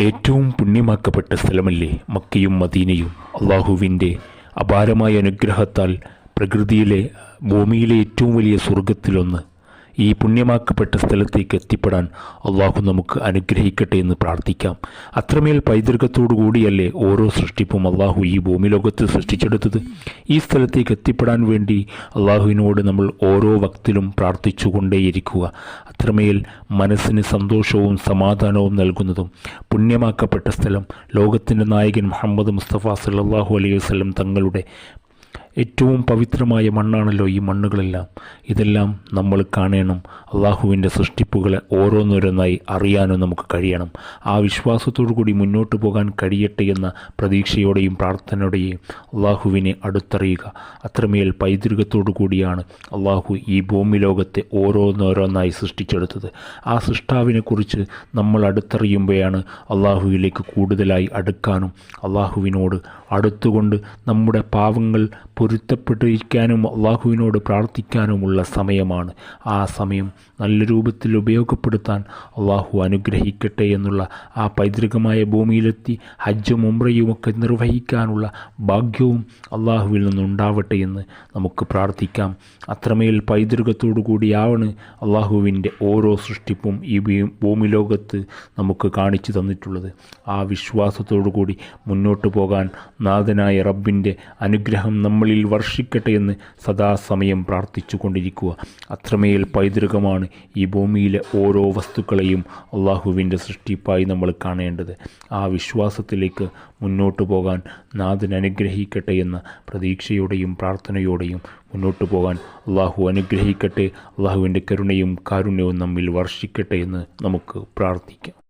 ഏറ്റവും പുണ്യമാക്കപ്പെട്ട സ്ഥലമല്ലേ മക്കയും മദീനയും? അള്ളാഹുവിന്റെ അപാരമായ അനുഗ്രഹത്താൽ പ്രകൃതിയിലെ ഭൂമിയിലെ ഏറ്റവും വലിയ സ്വർഗത്തിലൊന്ന് ഈ പുണ്യമാക്കപ്പെട്ട സ്ഥലത്തേക്ക് എത്തിപ്പെടാൻ അള്ളാഹു നമുക്ക് അനുഗ്രഹിക്കട്ടെ എന്ന് പ്രാർത്ഥിക്കാം. അത്രമേൽ പൈതൃകത്തോടു കൂടിയല്ലേ ഓരോ സൃഷ്ടിപ്പും അള്ളാഹു ഈ ഭൂമിലോകത്ത് സൃഷ്ടിച്ചെടുത്തത്. ഈ സ്ഥലത്തേക്ക് എത്തിപ്പെടാൻ വേണ്ടി അള്ളാഹുവിനോട് നമ്മൾ ഓരോ വക്തിലും പ്രാർത്ഥിച്ചുകൊണ്ടേയിരിക്കുക. അത്രമേൽ മനസ്സിന് സന്തോഷവും സമാധാനവും നൽകുന്നതും പുണ്യമാക്കപ്പെട്ട സ്ഥലം ലോകത്തിന്റെ നായകൻ മുഹമ്മദ് മുസ്തഫ സല്ലാഹു അലൈഹി വസ്ലം തങ്ങളുടെ ഏറ്റവും പവിത്രമായ മണ്ണാണല്ലോ ഈ മണ്ണുകളെല്ലാം. ഇതെല്ലാം നമ്മൾ കാണണം. അള്ളാഹുവിന്റെ സൃഷ്ടിപ്പുകളെ ഓരോന്നോരോന്നായി അറിയാനും നമുക്ക് കഴിയണം. ആ വിശ്വാസത്തോടു കൂടി മുന്നോട്ട് പോകാൻ കഴിയട്ടെ എന്ന പ്രതീക്ഷയോടെയും പ്രാർത്ഥനയോടെയും അള്ളാഹുവിനെ അടുത്തറിയുക. അത്രമേൽ പൈതൃകത്തോടു കൂടിയാണ് അള്ളാഹു ഈ ഭൂമി ലോകത്തെ ഓരോന്നോരോന്നായി സൃഷ്ടിച്ചെടുത്തത്. ആ സൃഷ്ടാവിനെക്കുറിച്ച് നമ്മൾ അടുത്തറിയുമ്പോഴാണ് അള്ളാഹുവിലേക്ക് കൂടുതലായി അടുക്കാനും അള്ളാഹുവിനോട് അടുത്തുകൊണ്ട് നമ്മുടെ പാവങ്ങൾ പൊരുത്തപ്പെട്ടിരിക്കാനും അള്ളാഹുവിനോട് പ്രാർത്ഥിക്കാനുമുള്ള സമയമാണ്. ആ സമയം നല്ല രൂപത്തിൽ ഉപയോഗപ്പെടുത്താൻ അള്ളാഹു അനുഗ്രഹിക്കട്ടെ എന്നുള്ള ആ പൈതൃകമായ ഭൂമിയിലെത്തി ഹജ്ജും ഉംറയുമൊക്കെ നിർവഹിക്കാനുള്ള ഭാഗ്യവും അള്ളാഹുവിൽ നിന്നുണ്ടാവട്ടെ എന്ന് നമുക്ക് പ്രാർത്ഥിക്കാം. അത്രമേൽ പൈതൃകത്തോടു കൂടിയാണ് അള്ളാഹുവിന്റെ ഓരോ സൃഷ്ടിപ്പും ഈ ഭൂമി ലോകത്ത് നമുക്ക് കാണിച്ചു തന്നിട്ടുള്ളത്. ആ വിശ്വാസത്തോടു കൂടി മുന്നോട്ട് പോകാൻ നാഥനായ റബ്ബിന്റെ അനുഗ്രഹം നമ്മളിൽ വർഷിക്കട്ടെ എന്ന് സദാസമയം പ്രാർത്ഥിച്ചു കൊണ്ടിരിക്കുക അത്രമേൽ പൈതൃകമാണ് ഈ ഭൂമിയിലെ ഓരോ വസ്തുക്കളെയും അള്ളാഹുവിന്റെ സൃഷ്ടിപ്പായി നമ്മൾ കാണേണ്ടത്. ആ വിശ്വാസത്തിലേക്ക് മുന്നോട്ട് പോകാൻ നാഥൻ അനുഗ്രഹിക്കട്ടെ എന്ന പ്രതീക്ഷയോടെയും പ്രാർത്ഥനയോടെയും മുന്നോട്ട് പോകാൻ അള്ളാഹു അനുഗ്രഹിക്കട്ടെ. അള്ളാഹുവിന്റെ കരുണയും കാരുണ്യവും നമ്മിൽ വർഷിക്കട്ടെ എന്ന് നമുക്ക് പ്രാർത്ഥിക്കാം.